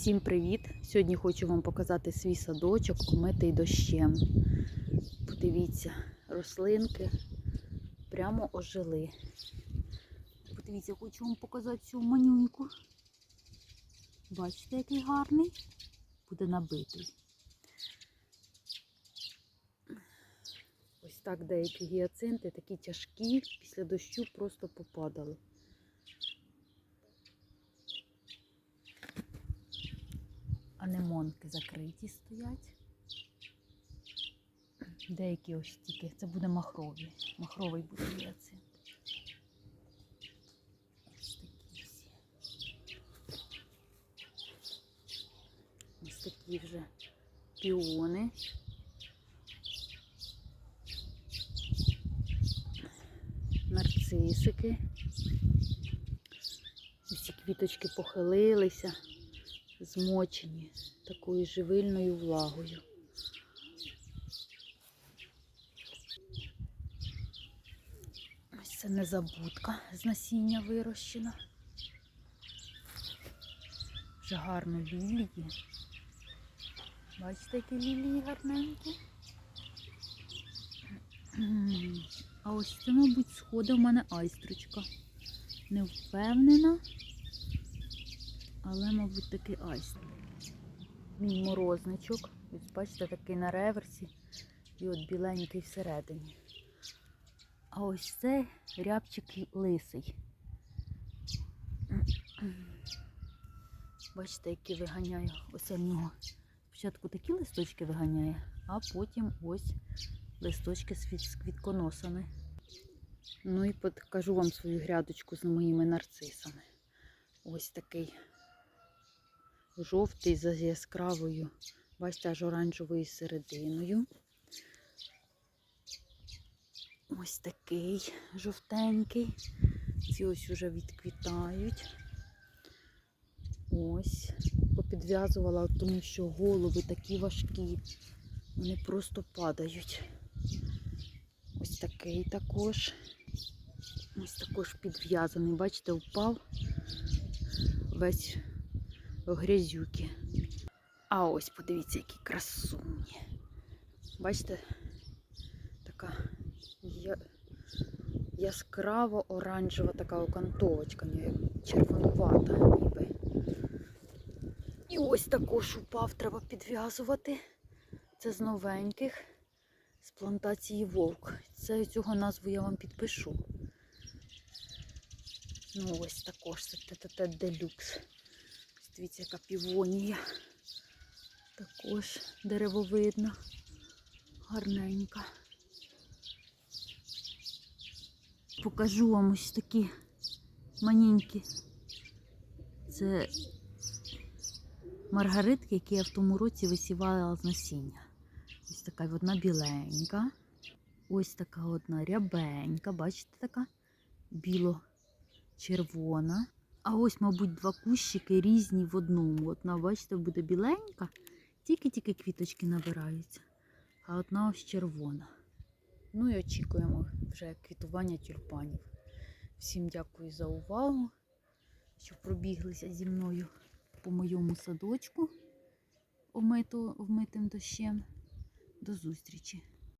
Всім привіт! Сьогодні хочу вам показати свій садочок, омитий дощем. Подивіться, рослинки прямо ожили. Подивіться, хочу вам показати цю манюньку. Бачите, який гарний? Буде набитий. Ось так деякі гіацинти, такі тяжкі, після дощу просто попадали. Анемонки закриті стоять. Деякі ось тільки. Це буде махровий. Махровий буде гіацинт. Ось такі всі. Ось такі вже піони. Нарцисики. Усі квіточки похилилися змочені такою живильною влагою. Ось це незабудка з насіння вирощена. Вже гарно лілії. Бачите, які лілії гарненькі. А ось це, мабуть, сходить в мене айстрочка. Не впевнена але, мабуть, такий айс. Мій морозничок. Ось бачите, такий на реверсі і от біленький всередині. А ось це рябчик лисий. Бачите, які виганяю. Ось в нього. Спочатку такі листочки виганяє, а потім ось листочки з квітконосами. Ну і покажу вам свою грядочку з моїми нарцисами. Ось такий жовтий за яскравою, бачите, аж оранжевою серединою. Ось такий жовтенький. Ці ось уже відквітають. Ось, попідв'язувала, тому що голови такі важкі, вони просто падають. Ось такий також. Ось також підв'язаний, бачите, впав весь грязюки. А ось подивіться, які красуні. Бачите, така я... яскраво оранжева така окантовочка, ну, червонувата ніби. І ось також упав, треба підв'язувати. Це з новеньких, з плантації вовк. Це цього назву я вам підпишу. Ну, ось також це ТТТ Делюкс. Дивіться, яка півонія. Також деревовидна, гарненька. Покажу вам ось такі маненькі. Це маргаритки, які я в тому році висівала з насіння. Ось така одна біленька. Ось така одна рябенька, бачите, така біло-червона. А ось, мабуть, два кущики різні в одному. Одна, бачите, буде біленька, тільки-тільки квіточки набираються. А одна ось червона. Ну і очікуємо вже квітування тюльпанів. Всім дякую за увагу, що пробіглися зі мною по моєму садочку, вмитим дощем. До зустрічі!